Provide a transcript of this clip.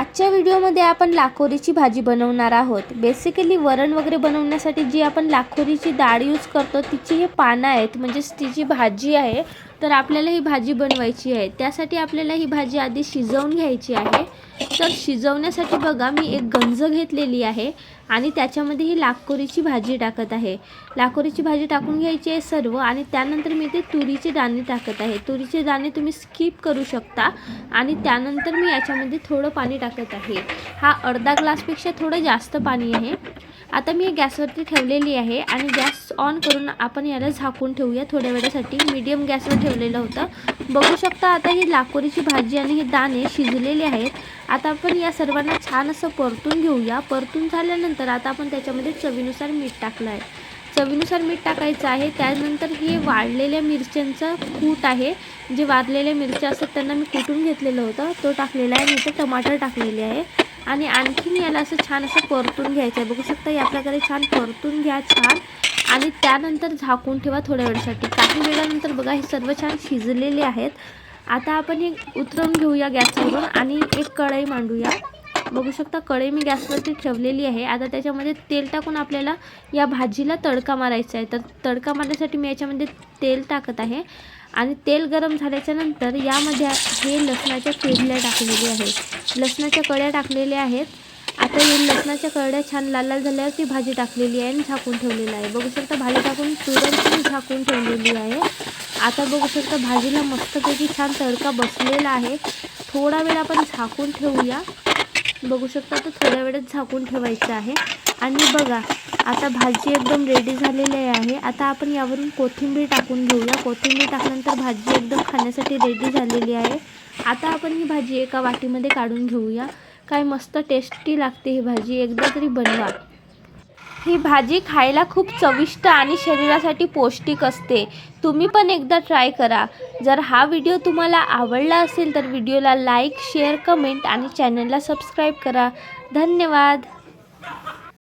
आजच्या व्हिडिओमध्ये आपण लाखोरीची भाजी बनवणार आहोत. बेसिकली वरण वगैरे बनवण्यासाठी जी आपण लाखोरीची डाळ यूज करतो तिची हे पानं आहेत म्हणजेच तिची भाजी आहे तर आपल्याला ही भाजी बनवायची आहे. त्यासाठी आपल्याला ही भाजी आधी शिजवून घ्यायची आहे. तर शिजवण्यासाठी बघा मी एक गंज घेतलेली आहे आणि त्याच्यामध्ये ही लाकोरीची भाजी टाकत आहे. लाकोरीची भाजी टाकून घ्यायची आहे सर्व आणि त्यानंतर मी ते तुरीचे दाणे टाकत आहे. तुरीचे दाणे तुम्ही स्किप करू शकता आणि त्यानंतर मी याच्यामध्ये थोडं पाणी टाकत आहे. हा अर्धा ग्लासपेक्षा थोडं जास्त पाणी आहे. आता मी गॅसवरती ठेवलेली आहे आणि गॅस ऑन करून आपण याला झाकून ठेवूया. थोड्या वेळासाठी मीडियम गॅसवर ठेवलेलं होतं. बघू शकता आता ही लाकोरीची भाजी आणि हे दाणे शिजलेले आहेत. आता आपण या सर्वांना छान असं परतून घेऊया. परतून झाल्यानंतर आता आपण त्याच्यामध्ये चवीनुसार मीठ टाकलं आहे. चवीनुसार मीठ टाकायचं आहे. त्यानंतर हे वाळलेल्या मिरच्यांचं कूट आहे. जे वाळलेल्या मिरच्या असतात त्यांना मी कुटून घेतलेलं होतं. तो टाकलेला आहे नंतर टमाटर टाकलेले आहे. आणि आणखीन याला असं छान असं परतून घ्यायचं आहे बघू शकता या प्रकारे छान परतून घ्या छान. आणि त्यानंतर झाकून ठेवा थोड्या वेळासाठी. काही वेळानंतर बघा हे सर्व छान शिजलेले आहेत. आता आपण हे उतरवून घेऊया गॅसवरून आणि एक कढई मांडूया. बघू शकता कढई मी गॅसवरती ठेवलेली आहे. आता त्याच्यामध्ये तेल टाकून आपल्याला या भाजीला तडका मारायचा आहे. तर तडका मारण्यासाठी मी याच्यामध्ये तेल टाकत आहे. आणि तेल गरम झाल्याच्यानंतर यामध्ये हे लसणाच्या पेरल्या टाकलेल्या आहेत. लसणाच्या कळ्या टाकलेल्या आहेत. आता हे लसणाच्या कळ्या छान लाल लाल झाल्यावर ती भाजी टाकलेली आहे आणि झाकून ठेवलेलं आहे. बघू शकता भाजी टाकून तुरंत झाकून ठेवलेली आहे. आता बघू शकता भाजीला मस्तपैकी छान तडका बसलेला आहे. थोडा वेळ आपण झाकून ठेवूया. बघू शकता तर थोड्या वेळात झाकून ठेवायचं आहे. आणि बघा आता भाजी एकदम रेडी झालेली आहे. आता आपण यावरून कोथिंबीर टाकून घेऊया. कोथिंबीर टाकल्यानंतर भाजी एकदम खाण्यासाठी रेडी झालेली आहे. आता आपण ही भाजी एका वाटीमध्ये काढून घेऊया. काय मस्त टेस्टी लागते ही भाजी. एकदा तरी बनवा. ही भाजी खायला खूप चविष्ट आणि शरीरासाठी पौष्टिक असते. तुम्ही पण एकदा ट्राय करा. जर हा व्हिडिओ तुम्हाला आवडला असेल तर व्हिडिओला लाईक शेअर कमेंट आणि चॅनलला सबस्क्राईब करा. धन्यवाद.